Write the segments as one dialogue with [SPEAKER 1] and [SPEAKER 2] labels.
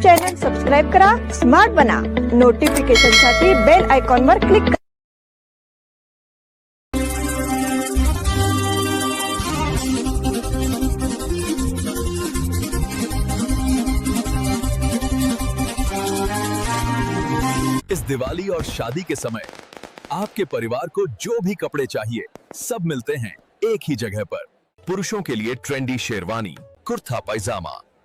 [SPEAKER 1] Channel subscribe करा, smart बना। Notification साठी बेल आयकॉन वर क्लिक करा।
[SPEAKER 2] इस दिवाली और शादी के समय, आपके परिवार को जो भी कपड़े चाहिए, सब मिलते हैं एक ही जगह पर। पुरुषों के लिए ट्रेंडी शेरवानी कुर्ता पैजामा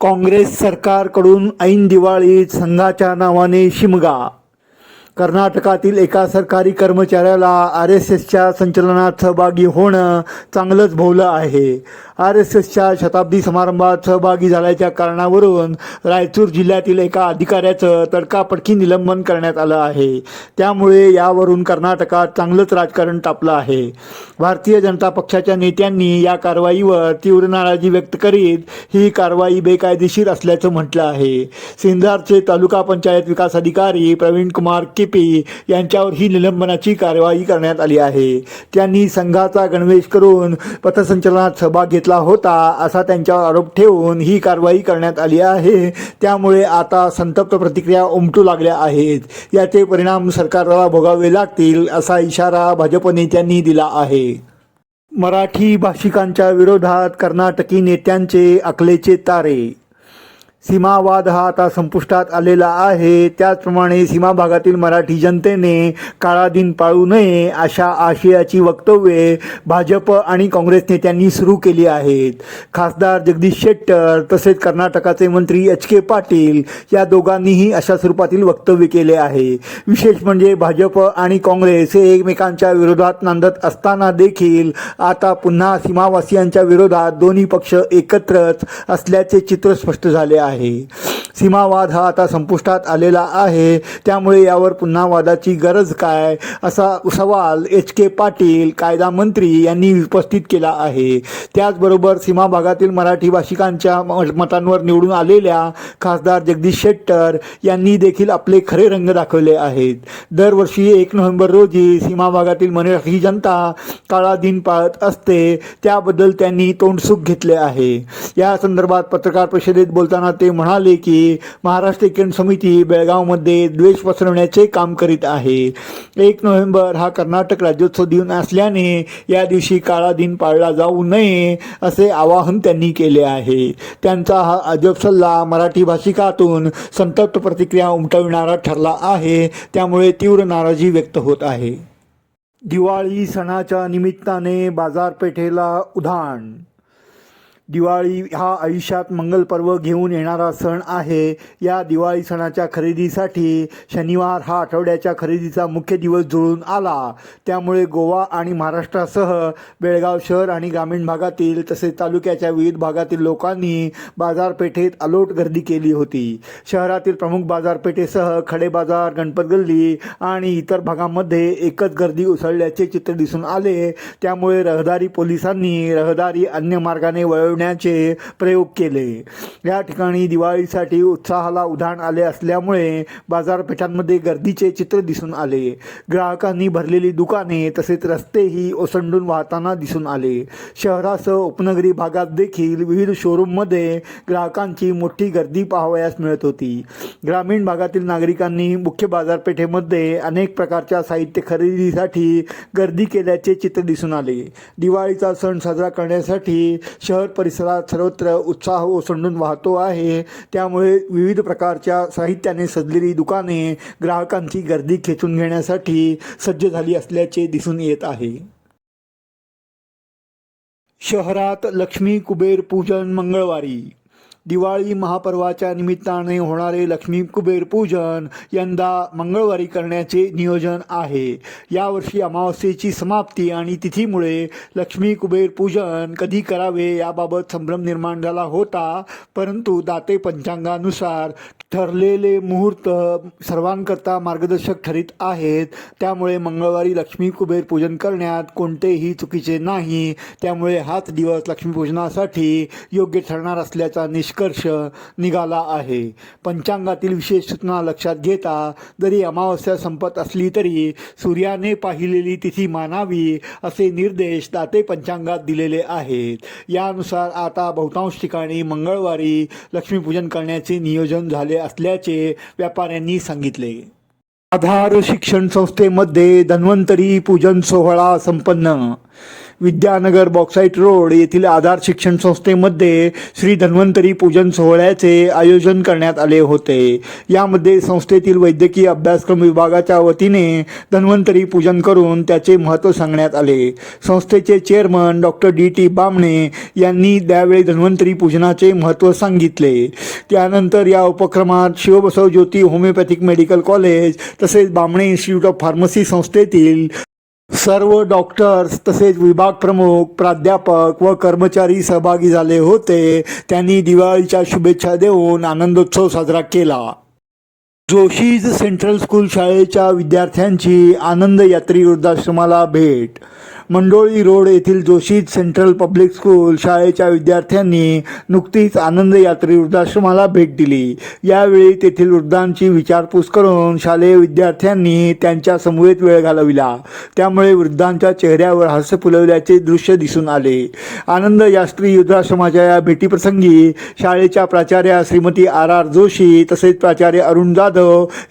[SPEAKER 3] काँग्रेस सरकारकडून ऐन दिवाळीत संघाच्या नावाने शिमगा. कर्नाटकातील एका सरकारी कर्मचाऱ्याला आर एस एसच्या संचलनात सहभागी होणं चांगलंच भोवलं आहे. आर एस एसच्या शताब्दी समारंभात सहभागी झाल्याच्या कारणावरून रायचूर जिल्ह्यातील एका अधिकाऱ्याचं तडकापडकी निलंबन करण्यात आलं आहे. त्यामुळे यावरून कर्नाटकात चांगलंच राजकारण तापलं आहे. भारतीय जनता पक्षाच्या नेत्यांनी या कारवाईवर तीव्र नाराजी व्यक्त करीत ही कारवाई बेकायदेशीर असल्याचं म्हटलं आहे. सिंधारचे तालुका पंचायत विकास अधिकारी प्रवीण कुमार केपी यांच्यावर ही निलंबनाची कारवाई करण्यात आली आहे. त्यांनी संघाचा गणवेश करून पथसंचलनात सहभाग घेतला होता असा त्यांच्यावर आरोप ठेवून ही कारवाई करण्यात आली आहे. त्यामुळे आता संतप्त प्रतिक्रिया उमटू लागल्या आहेत. याचे परिणाम सरकारला भोगावे लागतील असा इशारा भाजप नेत्यांनी दिला आहे. मराठी भाषिकांच्या विरोधात कर्नाटकी नेत्यांचे अकलेचे तारे सीमावाद हा आता संपुष्टात आलेला आहे. त्याचप्रमाणे सीमा भागातील मराठी जनतेने काळा दिन पाळू नये अशा आशयाची वक्तव्ये भाजप आणि काँग्रेस नेत्यांनी सुरू केली आहेत. खासदार जगदीश शेट्टर तसेच कर्नाटकाचे मंत्री एच के पाटील या दोघांनीही अशा स्वरूपातील वक्तव्य केले आहे. विशेष म्हणजे भाजप आणि काँग्रेस हे एकमेकांच्या विरोधात नांदत असताना देखील आता पुन्हा सीमावासियांच्या विरोधात दोन्ही पक्ष एकत्रच असल्याचे चित्र स्पष्ट झाले आहे. Bye. सीमावाद हा आता संपुष्टात आलेला आहे. त्यामुळे यावर पुन्हा वादाची गरज काय? असा सवाल एच के पाटील कायदा मंत्री यांनी उपस्थित केला आहे. त्याचबरोबर सीमा भागातील मराठी भाषिकांच्या म- मतांवर निवडून आलेल्या खासदार जगदीश शेट्टर यांनी देखील आपले खरे रंग दाखवले आहेत. दरवर्षी एक नोव्हेंबर रोजी सीमा भागातील मराठी जनता काळा दिन पाळत असते. त्याबद्दल त्यांनी तोंडसुख घेतले आहे. या संदर्भात पत्रकार परिषदेत बोलताना ते म्हणाले की महाराष्ट्र ऐक्यन समिती बेळगावमध्ये द्वेष पसरवण्याचे काम करीत आहे. एक नोव्हेंबर हा कर्नाटक राज्योत्सव दिन असल्याने या दिवशी काळा दिन पाळला जाऊ नये असे आवाहन त्यांनी केले आहे. त्यांचा हा अजब सल्ला मराठी भाषिकातून संतप्त प्रतिक्रिया उमटविणारा ठरला आहे. त्यामुळे तीव्र नाराजी व्यक्त होत आहे. दिवाळी सणाच्या निमित्ताने बाजारपेठेला उधाण दिवाळी हा आयुष्यात मंगल पर्व घेऊन येणारा सण आहे. या दिवाळी सणाच्या खरेदीसाठी शनिवार हा आठवड्याच्या खरेदीचा मुख्य दिवस जुळून आला. त्यामुळे गोवा आणि महाराष्ट्रासह बेळगाव शहर आणि ग्रामीण भागातील तसेच तालुक्याच्या विविध भागातील लोकांनी बाजारपेठेत अलोट गर्दी केली होती. शहरातील प्रमुख बाजारपेठेसह खडे बाजार गणपत गल्ली आणि इतर भागांमध्ये एकच गर्दी उसळल्याचे चित्र दिसून आले. त्यामुळे रहदारी पोलिसांनी रहदारी अन्य मार्गाने ठेवण्याचे प्रयोग केले. या ठिकाणी दिवाळीसाठी उत्साहाला उधाण आले असल्यामुळे बाजारपेठांमध्ये गर्दीचे चित्र दिसून आले. ग्राहकांनी भरलेली दुकाने तसेच रस्तेही ओसंडून वाहताना दिसून आले. शहरासह उपनगरी भागात देखील विविध शोरूममध्ये ग्राहकांची मोठी गर्दी पाहावयास मिळत होती. ग्रामीण भागातील नागरिकांनी मुख्य बाजारपेठेमध्ये अनेक प्रकारच्या साहित्य खरेदीसाठी गर्दी केल्याचे चित्र दिसून आले. दिवाळीचा सण साजरा करण्यासाठी शहर परिसरात सर्वत्र उत्साह ओसंडून वाहतो आहे. त्यामुळे विविध प्रकारच्या साहित्याने सजलेली दुकाने ग्राहकांची गर्दी खेचून घेण्यासाठी सज्ज झाली असल्याचे दिसून येत आहे. शहरात लक्ष्मी कुबेर पूजन मंगळवारी दिवाळी महापर्वाच्या निमित्ताने होणारे लक्ष्मी कुबेर पूजन यंदा मंगळवारी करण्याचे नियोजन आहे. यावर्षी अमावस्येची समाप्ती आणि तिथीमुळे लक्ष्मी कुबेर पूजन कधी करावे याबाबत संभ्रम निर्माण झाला होता परंतु दाते पंचांगानुसार ठरलेले मुहूर्त सर्वांकरता मार्गदर्शक ठरीत आहेत. त्यामुळे मंगळवारी लक्ष्मी कुबेर पूजन करण्यात कोणतेही चुकीचे नाही. त्यामुळे हाच दिवस लक्ष्मीपूजनासाठी योग्य ठरणार असल्याचा निष्कर्ष निघाला आहे. पंचांगातील विशेष सूचना लक्षात घेता जरी अमावस्या संपत असली तरी सूर्याने पाहिलेली तिथी मानावी असे निर्देश दाते पंचांगात दिलेले आहेत. यानुसार आता बहुतांश ठिकाणी मंगळवारी लक्ष्मीपूजन करण्याचे नियोजन झाले असल्याचे व्यापाऱ्यांनी सांगितले. आधार शिक्षण संस्थेमध्ये धन्वंतरी पूजन सोहळा संपन्न. विद्यानगर बॉक्साईट रोड येथील आधार शिक्षण संस्थेमध्ये श्री धन्वंतरी पूजन सोहळ्याचे आयोजन करण्यात आले होते. यामध्ये संस्थेतील वैद्यकीय अभ्यासक्रम विभागाच्या वतीने धन्वंतरी पूजन करून त्याचे महत्त्व सांगण्यात आले. संस्थेचे chairman doctor D T Bamne यांनी त्यावेळी धन्वंतरी पूजनाचे महत्त्व सांगितले. त्यानंतर या उपक्रमात Shivbasav Jyoti homeopathic medical college तसेच बामणे इन्स्टिट्यूट ऑफ फार्मसी संस्थेतील सर्व डॉक्टर्स तसेच विभाग प्रमुख प्राध्यापक व कर्मचारी सहभागी झाले होते. त्यांनी दिवाळीच्या शुभेच्छा देऊन आनंदोत्सव साजरा केला. जोशीज सेंट्रल स्कूल शाळेच्या विद्यार्थ्यांची आनंद यात्री वृद्धाश्रमाला भेट. मंडोळी रोड येथील जोशीज सेंट्रल पब्लिक स्कूल शाळेच्या विद्यार्थ्यांनी नुकतीच आनंद यात्री वृद्धाश्रमाला भेट दिली. यावेळी तेथील वृद्धांची विचारपूस करून शालेय विद्यार्थ्यांनी त्यांच्या समवेत वेळ घालविला. त्यामुळे वृद्धांच्या चेहऱ्यावर हास्य फुलवल्याचे दृश्य दिसून आले. आनंद यात्री वृद्धाश्रमाच्या या भेटीप्रसंगी शाळेच्या प्राचार्या श्रीमती आर आर जोशी तसेच प्राचार्य अरुण जाधव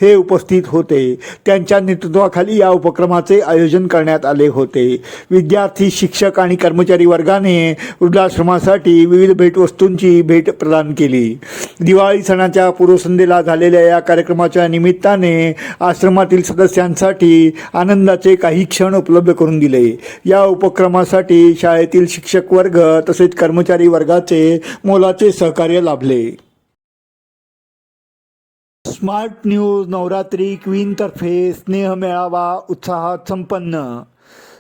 [SPEAKER 3] हे उपस्थित होते. त्यांच्या नेतृत्वाखाली या उपक्रमाचे आयोजन करण्यात आले होते. विद्यार्थी शिक्षक आणि कर्मचारी वर्गाने वृद्धाश्रमासाठी विविध भेटवस्तूंची भेट प्रदान केली. दिवाळी सणाच्या पूर्वसंध्येला झालेल्या या कार्यक्रमाच्या निमित्ताने आश्रमातील सदस्यांसाठी आनंदाचे काही क्षण उपलब्ध करून दिले. या उपक्रमासाठी शाळेतील शिक्षक वर्ग तसेच कर्मचारी वर्गाचे मोलाचे सहकार्य लाभले. स्मार्ट न्यूज नवरात्री क्वीनतर्फे स्नेह मेळावा उत्साहात संपन्न.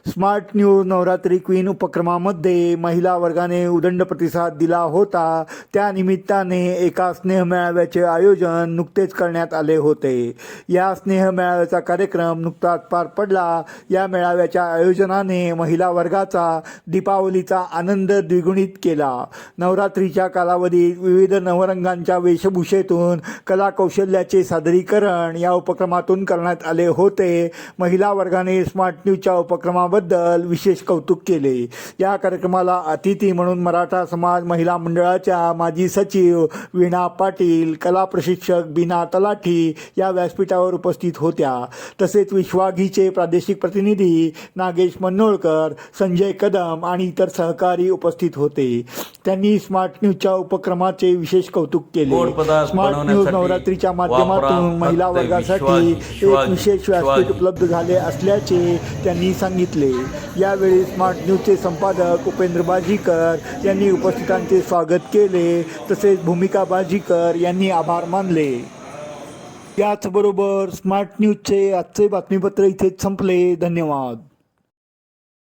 [SPEAKER 3] स्मार्ट न्यूज नवरात्री क्वीन उपक्रमामध्ये महिला वर्गाने उदंड प्रतिसाद दिला होता. त्या निमित्ताने एका स्नेह मेळाव्याचे आयोजन नुकतेच करण्यात आले होते. या स्नेह मेळाव्याचा कार्यक्रम नुकताच पार पडला. या मेळाव्याच्या आयोजनाने महिला वर्गाचा दीपावलीचा आनंद द्विगुणित केला. नवरात्रीच्या कालावधीत विविध नवरंगांच्या वेशभूषेतून कलाकौशल्याचे सादरीकरण या उपक्रमातून करण्यात आले होते. महिला वर्गाने स्मार्ट न्यूजच्या उपक्रमाबद्दल विशेष कौतुक केले. या कार्यक्रमाला अतिथी म्हणून मराठा समाज महिला मंडळाच्या माजी सचिव वीणा पाटील कला प्रशिक्षक बीना तलाठी या व्यासपीठावर उपस्थित होत्या. तसेच विश्वाघीचे प्रादेशिक प्रतिनिधी नागेश मनोळकर संजय कदम आणि इतर सहकारी उपस्थित होते. त्यांनी स्मार्ट न्यूजच्या उपक्रमाचे विशेष कौतुक केले. स्मार्ट न्यूज नवरात्रीच्या माध्यमातून महिला वर्गासाठी एक विशेष व्यासपीठ. उपलब्ध झाले असल्याचे त्यांनी सांगितले. यावेळी स्मार्ट न्यूजचे संपादक उपेंद्र बाजीकर यांनी उपस्थितांचे स्वागत केले. तसेच भूमिका बाजीकर यांनी आभार मानले. याचबरोबर स्मार्ट न्यूजचे आजचे बातमीपत्र इथेच संपले. धन्यवाद.